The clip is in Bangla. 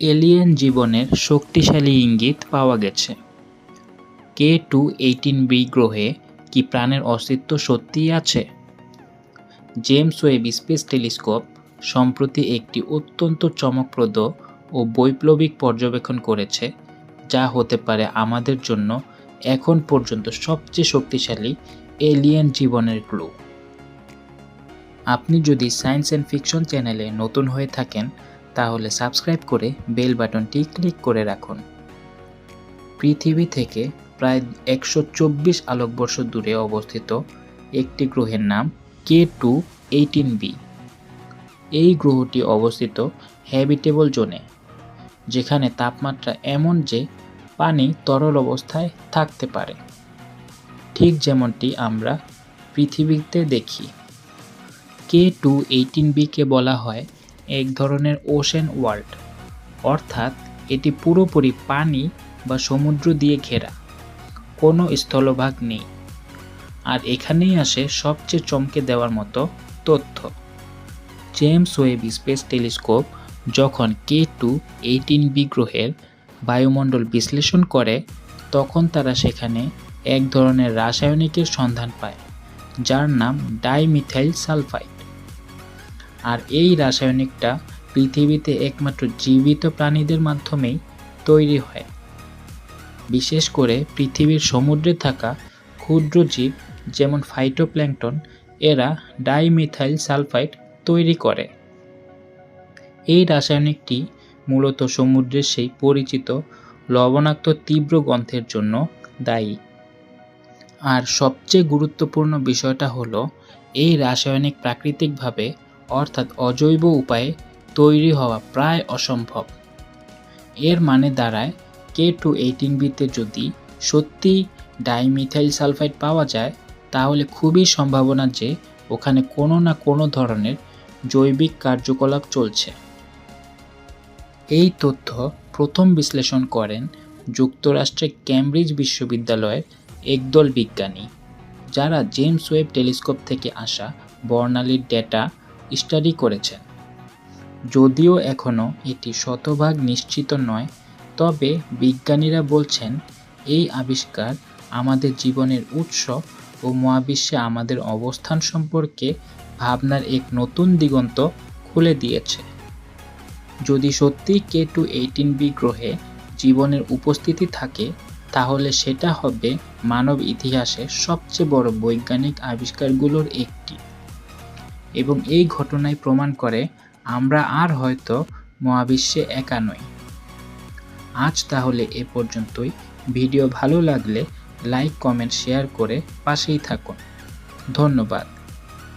এলিয়েন জীবনের শক্তিশালী ইঙ্গিত পাওয়া গেছে। কে টু এইটিন বি গ্রহে কি প্রাণের অস্তিত্ব সত্যিই আছে? জেমস ওয়েব স্পেস টেলিস্কোপ সম্প্রতি একটি অত্যন্ত চমকপ্রদ ও বৈপ্লবিক পর্যবেক্ষণ করেছে, যা হতে পারে আমাদের জন্য এখন পর্যন্ত সবচেয়ে শক্তিশালী এলিয়েন জীবনের ক্লু। আপনি যদি সায়েন্স অ্যান্ড ফিকশন চ্যানেলে নতুন হয়ে থাকেন তাহলে সাবস্ক্রাইব করে বেল বাটনটি ক্লিক করে রাখুন। পৃথিবী থেকে প্রায় একশো চব্বিশ আলোকবর্ষ দূরে অবস্থিত একটি গ্রহের নাম কে টু এইটিন বি। এই গ্রহটি অবস্থিত হ্যাবিটেবল জোনে, যেখানে তাপমাত্রা এমন যে পানি তরল অবস্থায় থাকতে পারে। ঠিক যেমনটি আমরা পৃথিবীতে দেখি। কে টু এইটিন বিকে বলা হয় এক ধরনের ওশেন ওয়ার্ল্ড। অর্থাৎ, এটি পুরোপুরি পানি বা সমুদ্র দিয়ে ঘেরা। কোনো স্থলভাগ নেই। আর এখানেই আসে সবচেয়ে চমকে দেওয়ার মতো তথ্য। জেমস ওয়েব স্পেস টেলিস্কোপ যখন কে টু এইটিন বি গ্রহের বায়ুমণ্ডল বিশ্লেষণ করে, তখন তারা সেখানে এক ধরনের রাসায়নিকের সন্ধান পায়, যার নাম ডাইমিথাইল সালফাইড। আর এই রাসায়নিকটা পৃথিবীতে একমাত্র জীবিত প্রাণীদের মাধ্যমেই তৈরি হয়। বিশেষ করে পৃথিবীর সমুদ্রে থাকা ক্ষুদ্র জীব যেমন ফাইটোপ্ল্যাঙ্কটন এরা ডাইমিথাইল সালফাইড তৈরি করে। এই রাসায়নিকটি মূলত সমুদ্রের সেই পরিচিত লবণাক্ত তীব্র গন্ধের জন্য দায়ী। আর সবচেয়ে গুরুত্বপূর্ণ বিষয়টা হলো, এই রাসায়নিক প্রাকৃতিকভাবে অর্থাৎ অজৈব উপায়ে তৈরি হওয়া প্রায় অসম্ভব। এর মানে দাঁড়ায় কে টু এইটিন বিতে যদি সত্যি ডাইমিথাইল সালফাইড পাওয়া যায়, তাহলে খুবই সম্ভাবনা যে ওখানে কোনো না কোনো ধরনের জৈবিক কার্যকলাপ চলছে। এই তথ্য প্রথম বিশ্লেষণ করেন যুক্তরাষ্ট্রের ক্যামব্রিজ বিশ্ববিদ্যালয়ের একদল বিজ্ঞানী, যারা জেমস ওয়েব টেলিস্কোপ থেকে আসা বর্ণালীর ডেটা স্টাডি করেছেন যদিও এখনও এটি শতভাগ নিশ্চিত নয়, তবে বিজ্ঞানীরা বলছেন, এই আবিষ্কার আমাদের জীবনের উৎস ও মহাবিশ্বে আমাদের অবস্থান সম্পর্কে ভাবনার এক নতুন দিগন্ত খুলে দিয়েছে। যদি সত্যি কে টু এইটিন বি গ্রহে জীবনের উপস্থিতি থাকে, তাহলে সেটা হবে মানব ইতিহাসে সবচেয়ে বড় বৈজ্ঞানিক আবিষ্কারগুলোর একটি। এবং এই ঘটনায় প্রমাণ করে আমরা আর হয়তো মহাবিশ্বে একা নই। আজ তাহলে এ পর্যন্তই। ভিডিও ভালো লাগলে লাইক, কমেন্ট, শেয়ার করে পাশেই থাকুন। ধন্যবাদ।